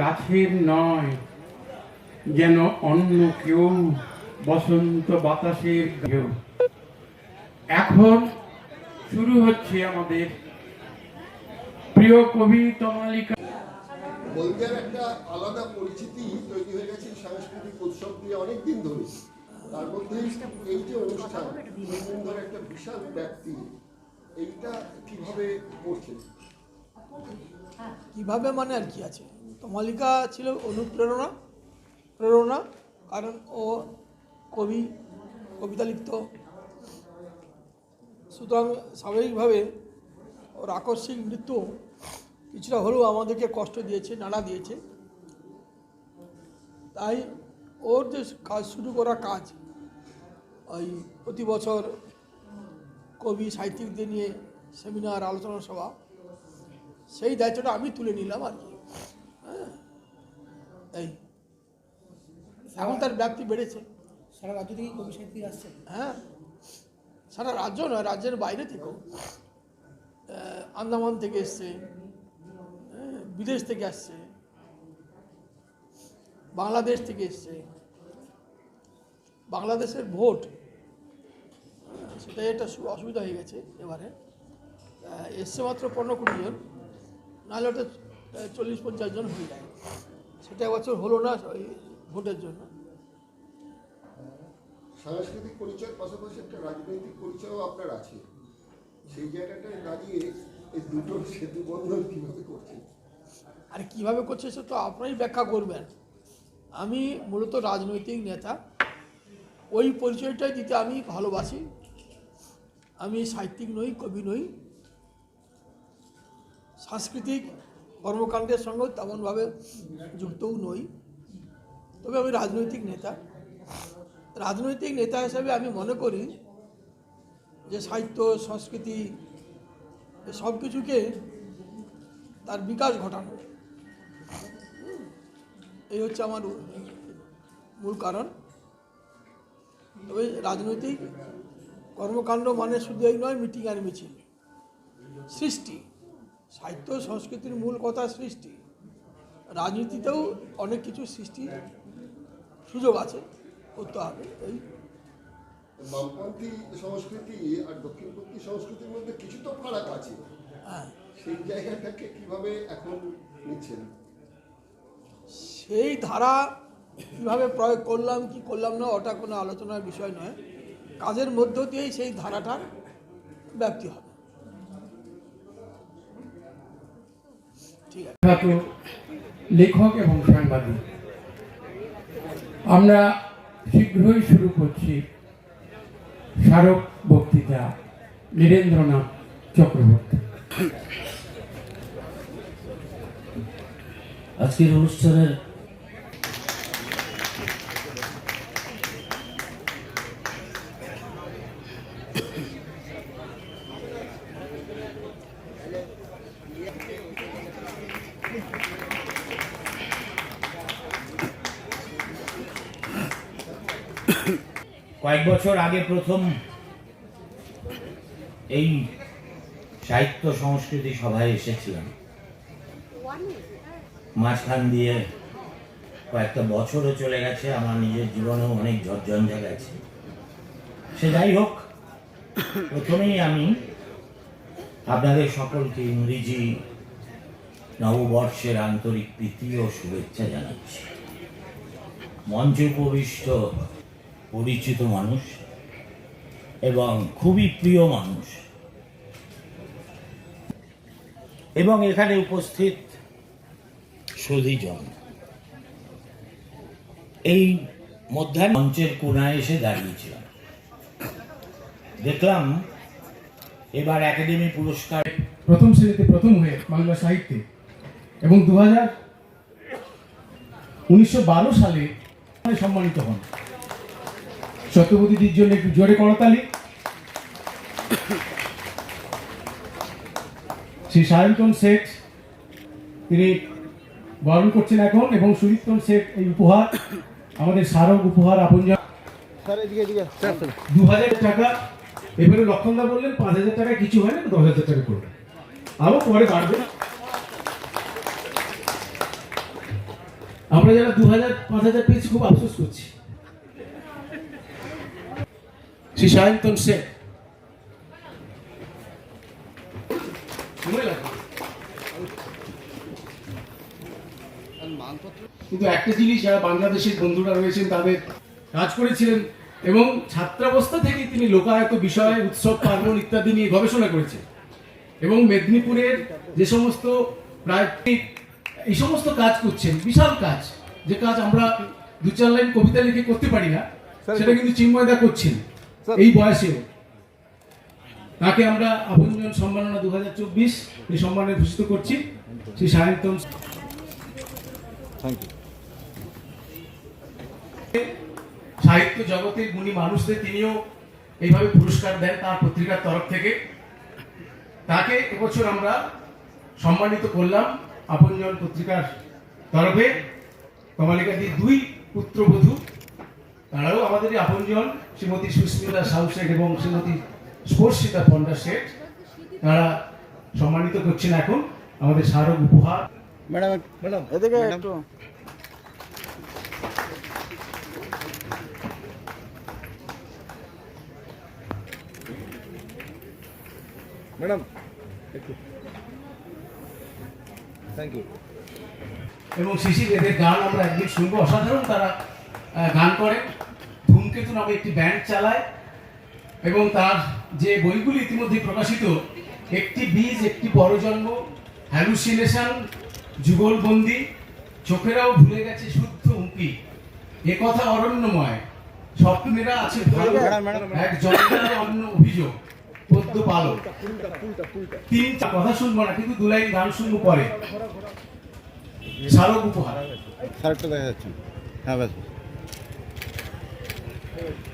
গাছের নয়, যেন অন্য কেউ বসন্ত বাতাসের এখন শুরু হচ্ছে আমাদের প্রিয় কবি তমালিকা। একটা আলাদা পরিচিতি তৈরি হয়ে গেছে সাংস্কৃতিক উৎসব দিয়ে অনেক দিন ধরে। তার মধ্যে এই যে অনুষ্ঠান ধরে একটা বিশাল ব্যক্তি এইটা কীভাবে করছেন? কীভাবে মানে আর কি আছে? তো মালিকা ছিল অনুপ্রেরণা, প্রেরণা, কারণ ও কবি, কবিতা লিখত। সুতরাং স্বাভাবিকভাবে ওর আকস্মিক মৃত্যু কিছুটা হলেও আমাদেরকে কষ্ট দিয়েছে, নাড়া দিয়েছে। তাই ওর যে কাজ, শুরু করা কাজ, ওই প্রতি বছর কবি, সাহিত্যিকদের নিয়ে সেমিনার, আলোচনা সভা সেই দায়িত্বটা আমি তুলে নিলাম আর কি। হ্যাঁ। এই এখন তার ব্যাপ্তি বেড়েছে। সারা রাজ্য থেকেই কবি সাহিত্যিক আসছে হ্যাঁ। সারা রাজ্য নয় রাজ্যের বাইরে থেকেও। আন্দামান থেকে এসছে। হ্যাঁ, বিদেশ থেকে আসছে। বাংলাদেশ থেকে এসছে। বাংলাদেশের ভোট। সেটাই একটা সু- অসুবিধা হয়ে গেছে এবারে। এসছে মাত্র পনেরো কুড়ি জন। নাহলে ওটা চল্লিশ পঞ্চাশ জন হয়ে যায়। সেটা এবছর হলো না ওই ভোটের জন্য। সাংস্কৃতিক পরিচয়ের পাশাপাশি একটা রাজনৈতিক পরিচয়ও আপনার আছে। সেই জায়গাটায় দাঁড়িয়ে এই দুটো সেতু বন্ধন কীভাবে করছেন আর কীভাবে করছে সে তো আপনারই ব্যাখ্যা করবেন। আমি মূলত রাজনৈতিক নেতা। ওই পরিচয়টাই দিতে আমি ভালোবাসি। আমি সাহিত্যিক নই কবি নই। সাংস্কৃতিক কর্মকাণ্ডের সঙ্গেও তেমনভাবে যুক্তও নই। তবে আমি রাজনৈতিক নেতা। রাজনৈতিক নেতা হিসাবে আমি মনে করি যে সাহিত্য, সংস্কৃতি সব কিছুকে তার বিকাশ ঘটানো। এই হচ্ছে আমার মূল কারণ। তবে রাজনৈতিক কর্মকাণ্ড মানে শুধু এই নয়, মিটিং আর মিছিল। সৃষ্টি। সাহিত্য সংস্কৃতির মূল কথা সৃষ্টি। রাজনীতিতেও অনেক কিছু সৃষ্টির সুযোগ আছে করতে হবে। এই বামপন্থী সংস্কৃতি আর দক্ষিণপন্থী সংস্কৃতির মধ্যে কিছু তো ফারাক আছে। হ্যাঁ। সেই জায়গাটাকে কীভাবে এখন নিচ্ছেন? সেই ধারা কীভাবে প্রয়োগ করলাম কি করলাম না ওটা কোনো আলোচনার বিষয় নয়। কাজের মধ্য দিয়েই সেই ধারাটার ব্যাপ্তি হবে। লেখক এবং সাংবাদিক। আমরা শীঘ্রই শুরু করছি স্মারক বক্তৃতা নীরেন্দ্রনাথ চক্রবর্তী। আজকের অনুষ্ঠানের কয়েক বছর আগে প্রথম এই সাহিত্য সংস্কৃতি সভায় এসেছিলাম। মাঝখান দিয়ে কয়েকটা বছরও চলে গেছে, আমার নিজের জীবনেও অনেক ঝঞ্ঝা গেছে সে যাই হোক, প্রথমেই আমি আপনাদের সকলকে ইংরেজি নববর্ষের আন্তরিক প্রীতি ও শুভেচ্ছা জানাচ্ছি। মঞ্চে উপবিষ্ট পরিচিত মানুষ এবং খুবই প্রিয় মানুষ। এবং এখানে উপস্থিত সুধীজন। এই মধ্যাহ্ন মঞ্চের কোনায় এসে দাঁড়িয়েছিলাম। দেখলাম এবার একাডেমি পুরস্কার প্রথম শ্রেণীতে প্রথম হয়ে বাংলা সাহিত্যে এবং দু হাজার উনিশশো সালে সম্মানিত হন। সত্যবতীজির জন্য একটু জোরে করতালি শ্রী সায়ন্তন শেখ তিনি বরণ করছেন এখন এবং সুদীপ্তন শেখ এই উপহার আমাদের স্মারক উপহার আপনজন দু হাজার টাকা। এবারে লক্ষণদা বললেন পাঁচ হাজার টাকা কিছু হয় না দশ হাজার টাকা করবে। আরও পরে বাড়বে। আমরা যারা দু হাজার পাঁচ হাজার পেয়েছি খুব আফসোস করছি। সায়ন্তন শেখ সময় কিন্তু একটা জিনিস যারা বাংলাদেশের বন্ধুরা রয়েছেন তাদের কাজ করেছিলেন এবং ছাত্রাবস্থা থেকেই তিনি লোকায়ত বিষয় উৎসব পার্বণ ইত্যাদি নিয়ে গবেষণা করেছেন। এবং মেদিনীপুরের যে সমস্ত প্রায় এই সমস্ত কাজ করছেন বিশাল কাজ যে কাজ আমরা দু চার লাইন কবিতা লিখে করতে পারি না সেটা কিন্তু চিন্ময়দা করছেন। এই বয়সেও তাকে আমরা আপনজন সম্মাননা দু হাজার চব্বিশ এই সম্মানে ভূষিত করছি। শ্রী সায়ন্তন সাহিত্য জগতের গুণী মানুষদের তিনিও এইভাবে পুরস্কার দেন তার পত্রিকার তরফ থেকে। তাকে এবছর আমরা সম্মানিত করলাম আপনজন পত্রিকার তরফে। কমালিকাদি দুই পুত্রবধূ তারাও আমাদের এই আপনজন শ্রীমতী সুস্মিতা সাউ শেখ এবং শ্রীমতী স্পর্শিতা পণ্ডা শেখ তারা সম্মানিত করছেন এখন আমাদের স্মারক উপহার। এদিকে একটু। ম্যাডাম একটু। থ্যাংক ইউ এবং শিশির এদের গান আমরা একদিন শুনব। অসাধারণ তারা গান করে। ধূমকেতু নামে একটি ব্যান্ড চালায় এবং তার যে বইগুলি ইতিমধ্যে প্রকাশিত, একটি বীজ, একটি বড় জন্ম হ্যালুসিনেশন যুগলবন্দি, চোখেরাও ভুলে গেছে শুদ্ধ উঁকি এ কথা অরণ্যময়। স্বপ্নেরা আছে ভালো, এক জন্মের অন্য অভিযোগ, পদ্ম পালক। তিন কথা শুনব না, কিন্তু দু লাইন গান শুনব পরে। স্মারক উপহার। হ্যাঁ Good.